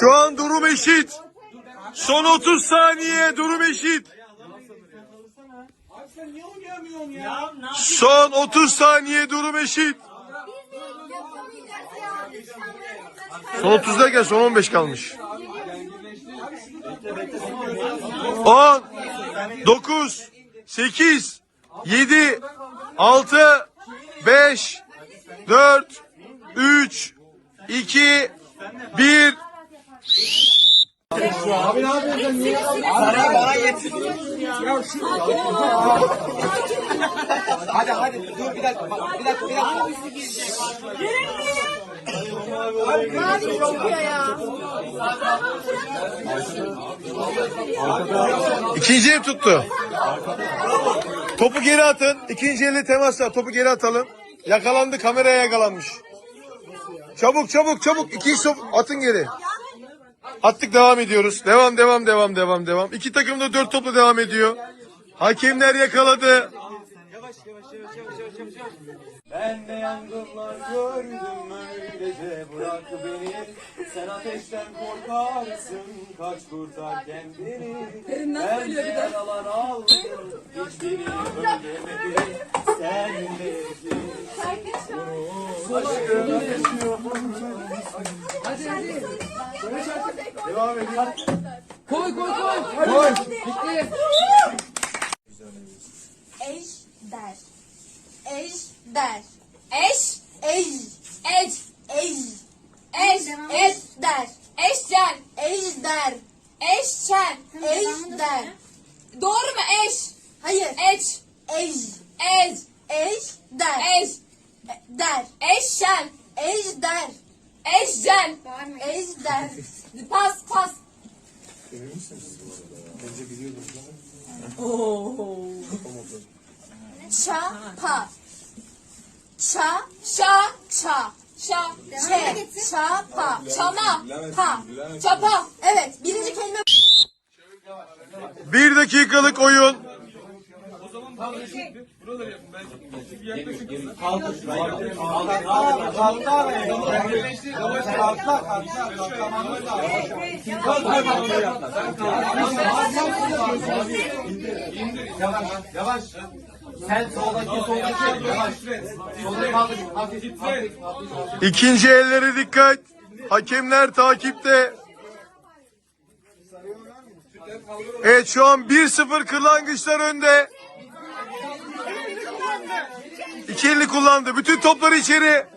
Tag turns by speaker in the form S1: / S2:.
S1: Şu an durum eşit. Son 30 saniye durum eşit. Son 30 saniye durum eşit. Son 30 derken son 15 kalmış. 10 9 8 7 6 5 4 3 2 1
S2: Hadi hadi dur bir dakika bir dakika bir dakika.
S3: Mavi çıkıyor ya.
S1: İkinci el tuttu. Topu geri atın. İkinci elle temasla. Topu geri atalım. Yakalandı. Kameraya yakalanmış. Çabuk çabuk çabuk. İkinci top atın geri. Attık devam ediyoruz. Devam devam devam devam devam. İki takım da dört topla devam ediyor. Hakemler yakaladı.
S2: Ben de yangınlar gördüm öylece bırak beni. Sen ateşten korkarsın kaç kurtar kendini. Ben de yaralar aldım hiçbiri öldürmedi. Sen de Aşkım yaşıyor.
S4: Koy koy koy. Hadi. Bitti.
S3: Ejder. Ejder. Eş. Ej. Ej. Ej. Ej. Ejder. Eşcer. Ejder. Eşçer. Ejder. Doğru mu eş? Hayır. Eş. Ej. Ej. Ejder. Ej. Der. Eşşen. Ejder. Eşcen. Ejder. Pas pas. Çapa. Ça. Şa. Ça. Şa. Çe. Çapa. Çama. Pa. Çapa. Evet. Birinci kelime.
S1: Bir dakikalık oyun.
S2: Yavaş. Sen soldaki soldaki yavaş. Solda kaldır.
S1: İkinci ellere dikkat. Hakemler takipte. Evet şu an 1-0 kırlangıçlar önde. İki elini kullandı. Bütün topları içeri.